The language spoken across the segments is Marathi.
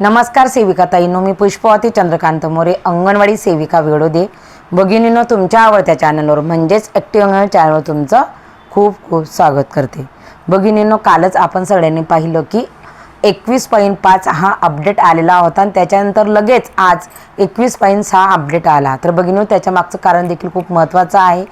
नमस्कार सेविका ताईनो मी पुष्पवती चंद्रकांत मोरे अंगणवाडी सेविका दे भगिनीनं तुमच्या आवडत्या चॅनलवर म्हणजेच ॲक्टिव्ह अंगण चॅनलवर तुमचं खूप खूप स्वागत करते. भगिनीनं कालच आपण सगळ्यांनी पाहिलं की एकवीस पॉईंट पाच हा अपडेट आलेला होता आणि त्याच्यानंतर लगेच आज एकवीस पॉईंट सहा अपडेट आला. तर भगिनी त्याच्या मागचं कारण देखील खूप महत्त्वाचं आहे.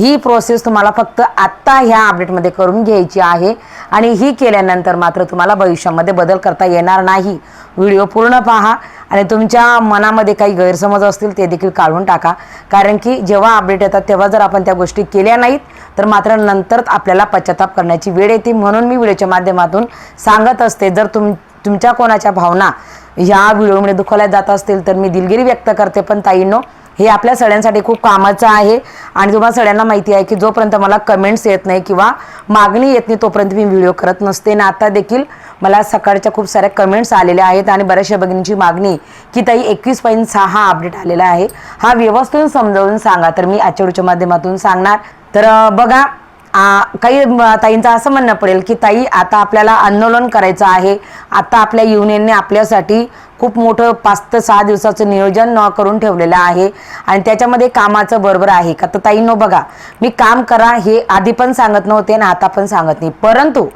ही प्रोसेस तुम्हाला फक्त आत्ता ह्या अपडेटमध्ये करून घ्यायची आहे. आणि ही केल्यानंतर मात्र तुम्हाला भविष्यामध्ये बदल करता येणार नाही. व्हिडिओ पूर्ण पहा आणि तुमच्या मनामध्ये काही गैरसमज असतील ते देखील काढून टाका. कारण की जेव्हा अपडेट येतात तेव्हा जर आपण त्या गोष्टी केल्या नाहीत तर मात्र नंतर आपल्याला पश्चाताप करण्याची वेळ येते. म्हणून मी व्हिडिओच्या माध्यमातून सांगत असते जर तुम तुमच्या कोणाच्या भावना ह्या व्हिडिओमध्ये दुखवल्या जात असतील तर मी दिलगिरी व्यक्त करते. पण ताईंनो हे आपल्या सगळ्यांसाठी खूप कामाचं आहे. आणि तुम्हाला सगळ्यांना माहिती आहे की जोपर्यंत मला कमेंट्स येत नाही किंवा मागणी येत नाही तोपर्यंत मी व्हिडिओ करत नसते. आणि आता देखील मला सकाळच्या खूप साऱ्या कमेंट्स आलेल्या आहेत आणि बऱ्याचशा भगिनींची मागणी की ताई एकवीस पॉईंट सहा हा अपडेट आलेला आहे. हा व्यवस्थित समजावून सांगा. तर मी आजच्या व्हिडिओच्या माध्यमातून सांगणार. तर बघा काही ताईंचं असं म्हणणं पडेल की ताई आता आपल्याला आंदोलन करायचं आहे. आता आपल्या युनियनने आपल्यासाठी खूप मोठं पाच ते सहा दिवसाचं नियोजन करून ठेवलेलं आहे. आणि त्याच्यामध्ये कामाचं बरोबर आहे का? तर ताईंनो बघा मी काम करा हे आधी पण सांगत नव्हते आणि आता पण सांगत नाही. परंतु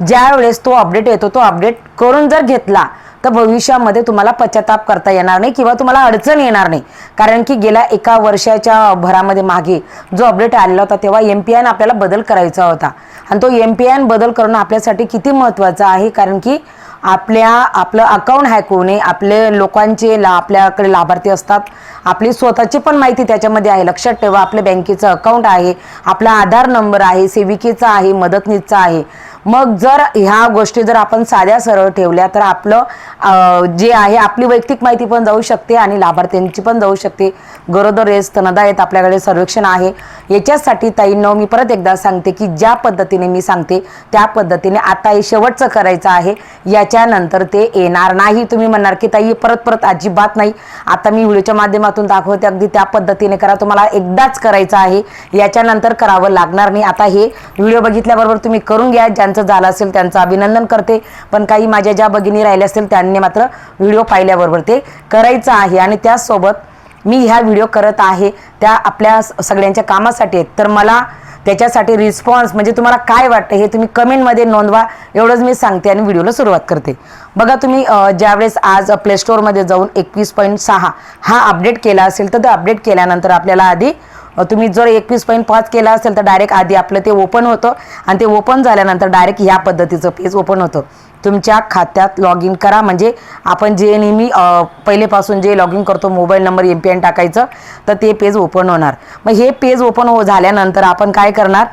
ज्या वेळेस तो अपडेट येतो तो अपडेट करून जर घेतला तर भविष्यामध्ये तुम्हाला पश्चाताप करता येणार नाही किंवा तुम्हाला अडचण येणार नाही. कारण की गेल्या एका वर्षाच्या भरामध्ये मागे जो अपडेट आलेला होता तेव्हा एम पी आयन आपल्याला बदल करायचा होता. आणि तो एम पी आयन बदल करणं आपल्यासाठी किती महत्त्वाचं आहे? कारण की आपल्या आपलं अकाउंट हॅक होऊ नये आपले लोकांचे ला आपल्याकडे लाभार्थी असतात. आपली स्वतःची पण माहिती त्याच्यामध्ये आहे. लक्षात ठेवा आपल्या बँकेचं अकाउंट आहे आपला आधार नंबर आहे सेविकेचा आहे मदतनीसचा आहे. मग जर ह्या गोष्टी जर आपण साध्या सरळ ठेवल्या तर आपलं जे आहे आपली वैयक्तिक माहिती पण जाऊ शकते आणि लाभार्थ्यांची पण जाऊ शकते. गरोदर रेस तनदा येत आपल्याकडे सर्वेक्षण आहे. याच्यासाठी ताईंनो मी परत एकदा सांगते की ज्या पद्धतीने मी सांगते त्या पद्धतीने आता हे शेवटचं करायचं आहे. याच्यानंतर ते येणार नाही. तुम्ही म्हणणार की ताई परत परत अजिबात नाही. आता मी व्हिडिओच्या माध्यमातून दाखवते. अगदी त्या पद्धतीने करा. तुम्हाला एकदाच करायचं आहे. याच्यानंतर करावं लागणार नाही. आता हे व्हिडिओ बघितल्याबरोबर तुम्ही करून घ्या. ज्यांचं झालं असेल त्यांचं अभिनंदन करते. पण काही माझ्या ज्या भगिनी राहिल्या असतील त्यांनी मात्र व्हिडिओ पाहिल्याबरोबर ते करायचं आहे. आणि त्याचसोबत मी ह्या व्हिडिओ करत आहे. त्या आपल्या सगळ्यांच्या कामासाठी आहेत. तर मला त्याच्यासाठी रिस्पॉन्स म्हणजे तुम्हाला काय वाटतं हे तुम्ही कमेंटमध्ये नोंदवा. एवढंच मी सांगते आणि व्हिडिओला सुरुवात करते. बघा तुम्ही ज्यावेळेस आज प्ले स्टोरमध्ये जाऊन एकवीस पॉईंट सहा हा अपडेट केला असेल तर तो अपडेट केल्यानंतर आपल्याला आधी तुम्ही जर एकवीस पॉईंट पाच केला असेल तर डायरेक्ट आधी आपलं ते ओपन होतं. आणि ते ओपन झाल्यानंतर डायरेक्ट ह्या पद्धतीचं पेज ओपन होतं. तुमच्या खात्यात लॉग इन करा. म्हणजे आपण जे नेहमी पहिलेपासून जे लॉग इन करतो mobile number M P N टाकायचं तर ते पेज ओपन होणार. मग हे पेज ओपन हो झाल्यानंतर आपण काय करणार?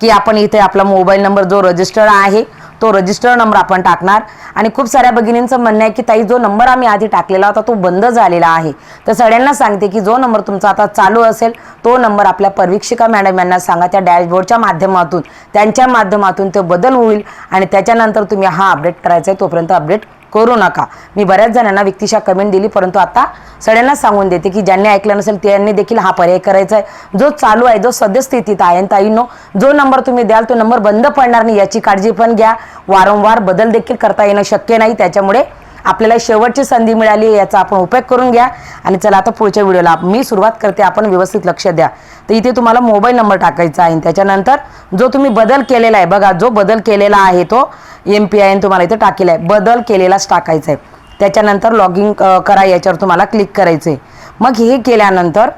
की आपण इथे आपला मोबाईल नंबर जो रजिस्टर्ड आहे तो रजिस्टर नंबर आपण टाकणार. आणि खूप साऱ्या भगिनींचं म्हणणं आहे की ताई जो नंबर आम्ही आधी टाकलेला होता तो बंद झालेला आहे. तर सगळ्यांना सांगते की जो नंबर तुमचा आता चालू असेल तो नंबर आपल्या परीक्षिका मॅडम यांना सांगा. त्या डॅशबोर्डच्या माध्यमातून त्यांच्या माध्यमातून तो बदल होईल आणि त्याच्यानंतर तुम्ही हा अपडेट करायचा आहे तोपर्यंत अपडेट करू नका. मी बऱ्याच जणांना व्यक्तिशा कमेंट दिली परंतु आता सगळ्यांना सांगून देते की ज्यांनी ऐकलं नसेल त्यांनी देखील हा पर्याय करायचा आहे जो चालू आहे जो सद्यस्थितीत आहे ताईनो जो नंबर तुम्ही द्याल तो नंबर बंद पडणार नाही याची काळजी पण घ्या. वारंवार बदल देखील करता येणं शक्य नाही त्याच्यामुळे आपल्याला शेवटची संधी मिळाली याचा आपण उपयोग करून घ्या. आणि चला आता पुढच्या व्हिडिओला मी सुरुवात करते आपण व्यवस्थित लक्ष द्या. तर इथे तुम्हाला मोबाईल नंबर टाकायचा आहे. आणि त्याच्यानंतर जो तुम्ही बदल केलेला आहे बघा जो बदल केलेला आहे तो एम पी आय एन तुम्हाला इथे टाकेला आहे. बदल केलेलाच टाकायचा आहे. त्याच्यानंतर लॉग इन करा याच्यावर तुम्हाला क्लिक करायचं आहे मग हे केल्यानंतर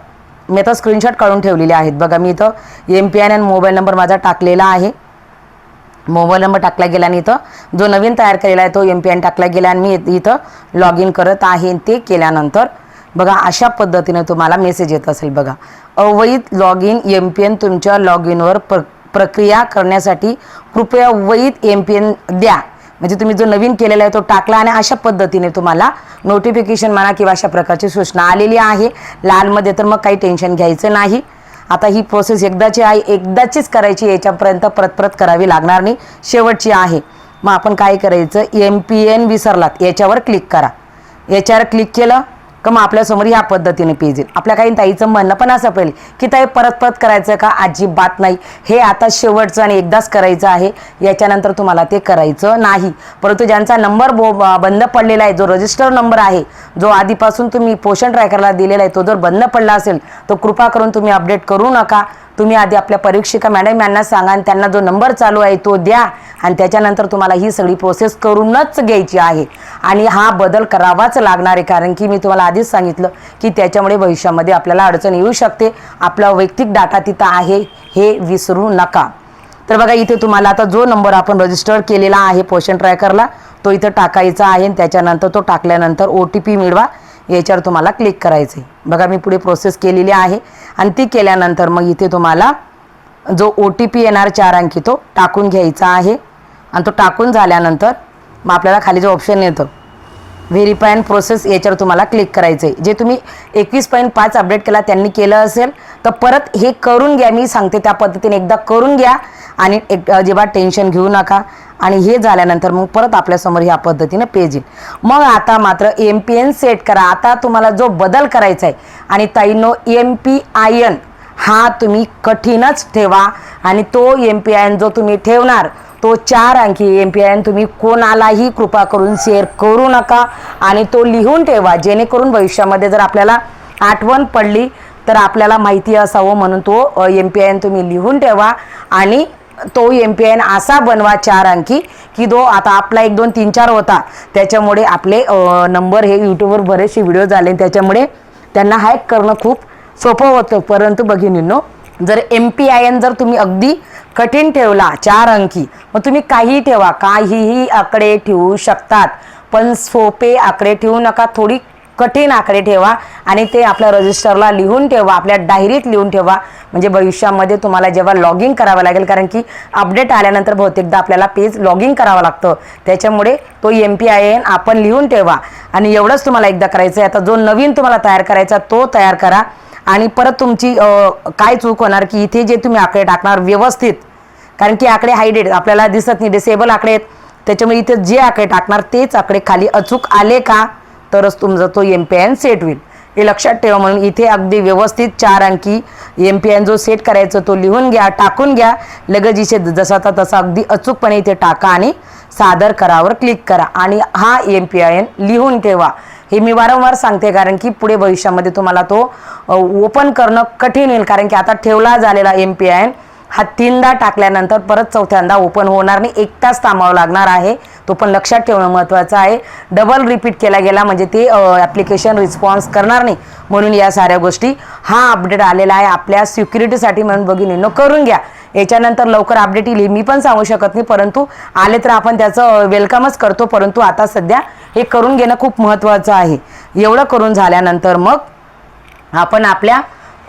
मी आता स्क्रीनशॉट काढून ठेवलेले आहेत. बघा मी इथं M P I N mobile number माझा टाकलेला आहे. मोबाईल नंबर टाकला गेला आणि इथं. जो नवीन तयार केलेला आहे तो एम पी एन टाकला गेला आणि मी इथं लॉग इन करत आहे ते केल्यानंतर बघा अशा पद्धतीने तुम्हाला मेसेज येत असेल बघा. अवैध log in M P N तुमच्या लॉग इनवर प्र प्रक्रिया करण्यासाठी कृपया वैध एम पी एन द्या. म्हणजे तुम्ही जो नवीन केलेला आहे तो टाकला आणि अशा पद्धतीने तुम्हाला नोटिफिकेशन म्हणा किंवा अशा प्रकारची सूचना आलेली आहे. लालमध्ये तर मग काही टेन्शन घ्यायचं नाही. आता ही प्रोसेस एकदाची आहे एकदाचीच करायची याच्यापर्यंत परत परत करावी लागणार नाही. शेवटची आहे. मग आपण काय करायचं? एम पी एन विसरलात. याच्यावर क्लिक करा. याच्यावर क्लिक केलं का मग आपल्यासमोर ह्या पद्धतीने पेज येईल. आपल्या काही ताईचं म्हणणं पण असं पडेल की ताई परत परत करायचं का? अजिबात नाही. हे आता शेवटचं आणि एकदाच करायचं आहे. याच्यानंतर तुम्हाला ते करायचं नाही. परंतु ज्यांचा नंबर बो बंद पडलेला आहे जो रजिस्टर नंबर आहे जो आधीपासून तुम्ही पोषण ट्रॅकरला दिलेला आहे तो जर बंद पडला असेल तर कृपा करून तुम्ही अपडेट करू नका. तुम्ही आधी आपल्या परीक्षिका मॅडम यांना सांगा आणि त्यांना जो नंबर चालू आहे तो द्या. आणि त्याच्यानंतर तुम्हाला ही सगळी प्रोसेस करूनच घ्यायची आहे. आणि हा बदल करावाच लागणार आहे कारण की मी तुम्हाला आधीच सांगितलं की त्याच्यामुळे भविष्यामध्ये आपल्याला अडचण येऊ शकते. आपला वैयक्तिक डाटा तिथं आहे हे विसरू नका. तर बघा इथे तुम्हाला आता जो नंबर आपण रजिस्टर केलेला आहे पोषण ट्रॅकरला तो इथं टाकायचा आहे आणि त्याच्यानंतर तो टाकल्यानंतर ओ टी पी मिळवा. याच्यावर तुम्हाला क्लिक करायचं आहे बघा मी पुढे प्रोसेस केलेली आहे. आणि ती केल्यानंतर मग इथे तुम्हाला जो ओ टी पी येणार चार अंकी तो टाकून घ्यायचा आहे. आणि तो टाकून झाल्यानंतर मग आपल्याला खाली जो ऑप्शन येतं व्हेरीफाय अँड प्रोसेस याच्यावर तुम्हाला क्लिक करायचं आहे जे तुम्ही एकवीस पॉईंट पाच अपडेट केला त्यांनी केलं असेल तर परत हे करून घ्या. मी सांगते त्या पद्धतीने एकदा करून घ्या. आणि एक अजिबात टेन्शन घेऊ नका. आणि हे झाल्यानंतर मग परत आपल्यासमोर ह्या पद्धतीनं पेज येईल. मग आता मात्र एम पी एन सेट करा. आता तुम्हाला जो बदल करायचा आहे आणि ताईनो एम पी आय एन हा तुम्ही कठीणच ठेवा. आणि तो एम पी आय एन जो तुम्ही ठेवणार तो चार अंकी एम पी आय एन तुम्ही कोणालाही कृपा करून शेअर करू नका. आणि तो लिहून ठेवा. जेणेकरून भविष्यामध्ये जर आपल्याला आठवण पडली तर आपल्याला माहिती असावं म्हणून तो एम पी आय एन तुम्ही लिहून ठेवा. आणि तो एम पी आय एन असा बनवा चार अंकी की तो आता आपला एक दोन तीन चार होता. त्याच्यामुळे आपले नंबर हे यूट्यूबवर बरेचसे व्हिडिओ झाले. त्याच्यामुळे त्यांना हॅक करणं खूप सोपं होतं. परंतु बघिनींनो जर एम पी आय एन जर तुम्ही अगदी कठीण ठेवला चार अंकी मग तुम्ही काहीही ठेवा. काहीही आकडे ठेवू शकतात. पण सोपे आकडे ठेवू नका. थोडी कठीण आकडे ठेवा आणि ते आपल्या रजिस्टरला लिहून ठेवा आपल्या डायरीत लिहून ठेवा. म्हणजे भविष्यामध्ये तुम्हाला जेव्हा लॉगिंग करावं लागेल कारण की अपडेट आल्यानंतर बहुतेकदा आपल्याला पेज लॉगिंग करावं लागतं. त्याच्यामुळे तो एम पी आय एन आपण लिहून ठेवा. आणि एवढंच तुम्हाला एकदा करायचं आहे आता जो नवीन तुम्हाला तयार करायचा तो तयार करा. आणि परत तुमची काय चूक होणार की इथे जे तुम्ही आकडे टाकणार व्यवस्थित. कारण की आकडे हायडेड आपल्याला दिसत नाही डिसेबल आकडे आहेत. त्याच्यामुळे इथे जे आकडे टाकणार तेच आकडे खाली अचूक आले का? तरच तुमचा तो एम पी एन सेट होईल. हे लक्षात ठेवा म्हणून इथे अगदी व्यवस्थित चार अंकी एम पी एन जो सेट करायचा तो लिहून घ्या टाकून घ्या. लगेच इथे जसाचा तसा अगदी अचूकपणे इथे टाका आणि सादर करावर क्लिक करा. आणि हा एम पी आय एन लिहून ठेवा. हे मी वारंवार सांगते कारण की पुढे भविष्यामध्ये तुम्हाला तो ओपन करणं कठीण होईल. कारण की आता ठेवला झालेला एम पी आय एन हा तीनदा टाकल्यानंतर परत चौथ्यांदा ओपन होणार नाही. एक तास थांबावं लागणार आहे. तो पण लक्षात ठेवणं महत्त्वाचं आहे. डबल रिपीट केला गेला म्हणजे ते ॲप्लिकेशन रिस्पॉन्स करणार नाही. म्हणून या साऱ्या गोष्टी हा अपडेट आलेला आहे आपल्या सिक्युरिटीसाठी म्हणून बघिनीनं करून घ्या. याच्यानंतर लवकर अपडेट येईल मी पण सांगू शकत नाही. परंतु आले तर आपण त्याचं वेलकमच करतो. परंतु आता सध्या हे करून घेणं खूप महत्त्वाचं आहे. एवढं करून झाल्यानंतर मग आपण आपल्या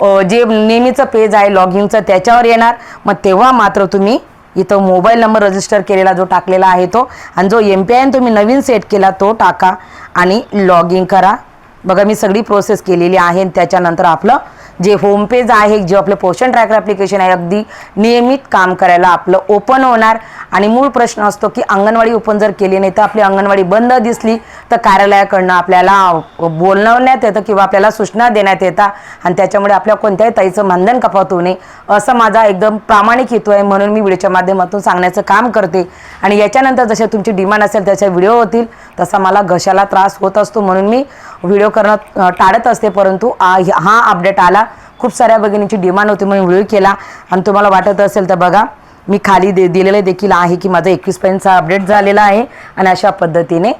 जे नेहमीचं पेज आहे लॉगिनचं त्याच्यावर येणार. मग तेव्हा मात्र तुम्ही इथं मोबाईल नंबर रजिस्टर केलेला जो टाकलेला आहे तो आणि जो एम पी आय तुम्ही नवीन सेट केला तो टाका आणि लॉग इन करा. बघा मी सगळी प्रोसेस केलेली आहे आणि त्याच्यानंतर आपलं जे होम पेज आहे जे आपलं पोषण ट्रॅकर ॲप्लिकेशन आहे अगदी नियमित काम करायला आपलं ओपन होणार. आणि मूळ प्रश्न असतो की अंगणवाडी ओपन जर केली नाही तर आपली अंगणवाडी बंद दिसली तर कार्यालयाकडनं आपल्याला बोलवण्यात येतं किंवा आपल्याला सूचना देण्यात येतात आणि त्याच्यामुळे आपल्या कोणत्याही ताईचं मानधन कपात होऊ नये असं माझा एकदम प्रामाणिक हेतू आहे म्हणून मी व्हिडिओच्या माध्यमातून सांगण्याचं काम करते. आणि याच्यानंतर जसे तुमची डिमांड असेल त्याच्या व्हिडिओ होतील तसा मला घशाला त्रास होत असतो म्हणून मी व्हिडिओ करणं टाळत असते परंतु हा अपडेट आला. खूप साऱ्या भगिनींची डिमांड होती म्हणून व्हिडिओ केला. आणि तुम्हाला वाटत असेल तर बघा मी खाली दे दिलेलं देखील आहे की माझं एकवीस पर्यंतचा अपडेट झालेला आहे. आणि अशा पद्धतीने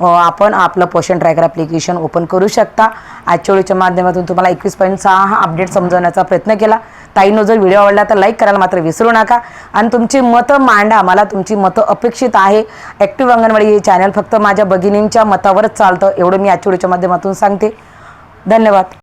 आपण आपलं पोषण ट्रॅकर ॲप्लिकेशन ओपन करू शकता. आजच्या वेळीच्या माध्यमातून तुम्हाला एकवीस पॉईंटचा हा अपडेट समजवण्याचा प्रयत्न केला. ताईनो जर व्हिडिओ आवडला तर लाईक करायला मात्र विसरू नका. आणि तुमची मतं मांडा. मला तुमची मतं अपेक्षित आहे. ॲक्टिव्ह अंगणवाडी हे चॅनल फक्त माझ्या भगिनींच्या मतावरच चालतं. एवढं मी आजच्या वेळीच्या माध्यमातून सांगते. धन्यवाद.